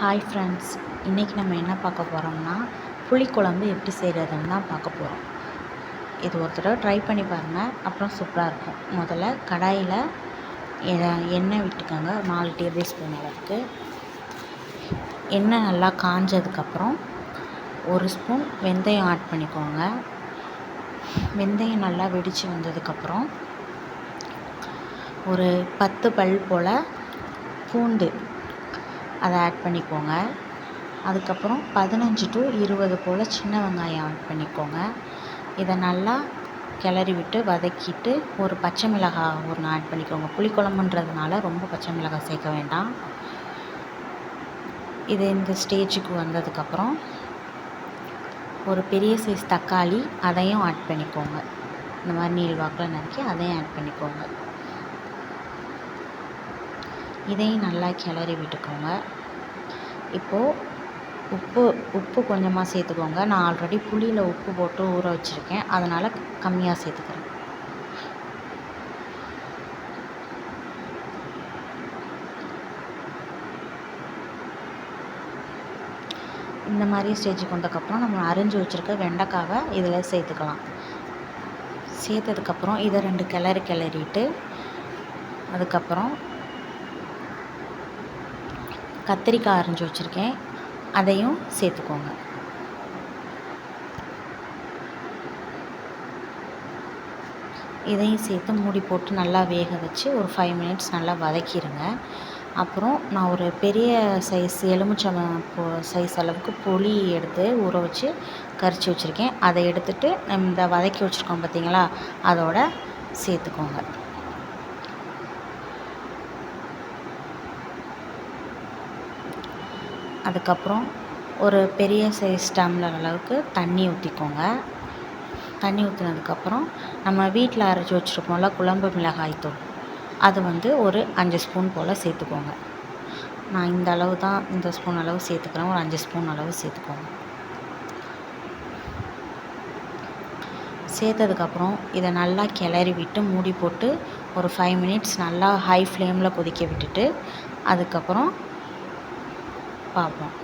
Hi friends இன்றைக்கி நம்ம என்ன பார்க்க போகிறோம்னா புளிக்குழம்பு எப்படி செய்கிறதுன்னு தான் பார்க்க போகிறோம் இது ஒரு தடவை ட்ரை பண்ணி பாருங்கள் அப்புறம் சூப்பராக இருக்கும். முதல்ல கடாயில் எண்ணெய் விட்டுக்கோங்க நாலு டேபிள் ஸ்பூன் அளவுக்கு. எண்ணெய் நல்லா காஞ்சதுக்கப்புறம் ஒரு ஸ்பூன் வெந்தயம் ஆட் பண்ணிக்கோங்க. வெந்தயம் நல்லா வெடித்து வந்ததுக்கப்புறம் ஒரு பத்து பல் போல் பூண்டு அதை ஆட் பண்ணிக்கோங்க. அதுக்கப்புறம் பதினஞ்சு டு இருபது போல் சின்ன வெங்காயம் ஆட் பண்ணிக்கோங்க. இதை நல்லா கிளறி விட்டு வதக்கிட்டு ஒரு பச்சை மிளகாய் ஒன்று ஆட் பண்ணிக்கோங்க. புளிக்குழம்புன்றதுனால ரொம்ப பச்சை மிளகாய் சேர்க்க வேண்டாம். இது இந்த ஸ்டேஜுக்கு வந்ததுக்கப்புறம் ஒரு பெரிய சைஸ் தக்காளி அதையும் ஆட் பண்ணிக்கோங்க. இந்த மாதிரி நீள் வாக்கில் நறுக்கி அதையும் ஆட் பண்ணிக்கோங்க. இதையும் நல்லா கிளறி விட்டுக்கோங்க. இப்போது உப்பு உப்பு கொஞ்சமாக சேர்த்துக்கோங்க. நான் ஆல்ரெடி புளியில் உப்பு போட்டு ஊற வச்சுருக்கேன். அதனால் கம்மியாக சேர்த்துக்கிறேன். இந்த மாதிரி ஸ்டேஜுக்கு வந்ததுக்கப்புறம் நம்ம அரிஞ்சு வச்சுருக்க வெண்டைக்காவை இதில் சேர்த்துக்கலாம். சேர்த்ததுக்கப்புறம் இதை ரெண்டு கிளறி கிளறிட்டு அதுக்கப்புறம் கத்திரிக்காய் அரைஞ்சி வச்சுருக்கேன். அதையும் சேர்த்துக்கோங்க. இதையும் சேர்த்து மூடி போட்டு நல்லா வேக வச்சு ஒரு ஃபைவ் மினிட்ஸ் நல்லா வதக்கிடுங்க அப்புறம் நான் ஒரு பெரிய சைஸ் எலுமிச்சம் சைஸ் அளவுக்கு புளி எடுத்து ஊற வச்சு கரைச்சி வச்சுருக்கேன். அதை எடுத்துகிட்டு இந்த வதக்கி வச்சுருக்கோம் பார்த்தீங்களா அதோட சேர்த்துக்கோங்க. அதுக்கப்புறம் ஒரு பெரிய சைஸ் டம்ளர் அளவுக்கு தண்ணி ஊற்றிக்கோங்க தண்ணி ஊற்றினதுக்கப்புறம் நம்ம வீட்டில் அரைச்சி வச்சுருப்போம்ல குழம்பு மிளகாய் தூள். அது வந்து ஒரு அஞ்சு ஸ்பூன் போல் சேர்த்துக்கோங்க. நான் இந்த அளவு தான் இந்த ஸ்பூன் அளவு சேர்த்துக்கிறேன். ஒரு அஞ்சு ஸ்பூன் அளவு சேர்த்துக்கோங்க. சேர்த்ததுக்கப்புறம் இதை நல்லா கிளறி விட்டு மூடி போட்டு ஒரு ஃபைவ் மினிட்ஸ் நல்லா ஹை ஃப்ளேமில் கொதிக்க விட்டுட்டு அதுக்கப்புறம் பார்ப்போம்.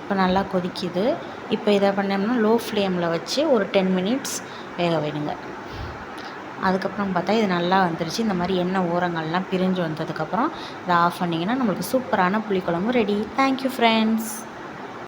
இப்போ நல்லா கொதிக்குது. இப்போ இதை பண்ணோம்னா லோ ஃப்ளேமில் வச்சு ஒரு டென் மினிட்ஸ் வேக விடுங்க அதுக்கப்புறம் பார்த்தா இது நல்லா வந்துருச்சு. இந்த மாதிரி எண்ணெய் ஓரங்கள்லாம் பிரிஞ்சு வந்ததுக்கப்புறம் இதை ஆஃப் பண்ணிங்கன்னா நம்மளுக்கு சூப்பரான புளிக்குழம்பு ரெடி தேங்க்யூ ஃப்ரெண்ட்ஸ்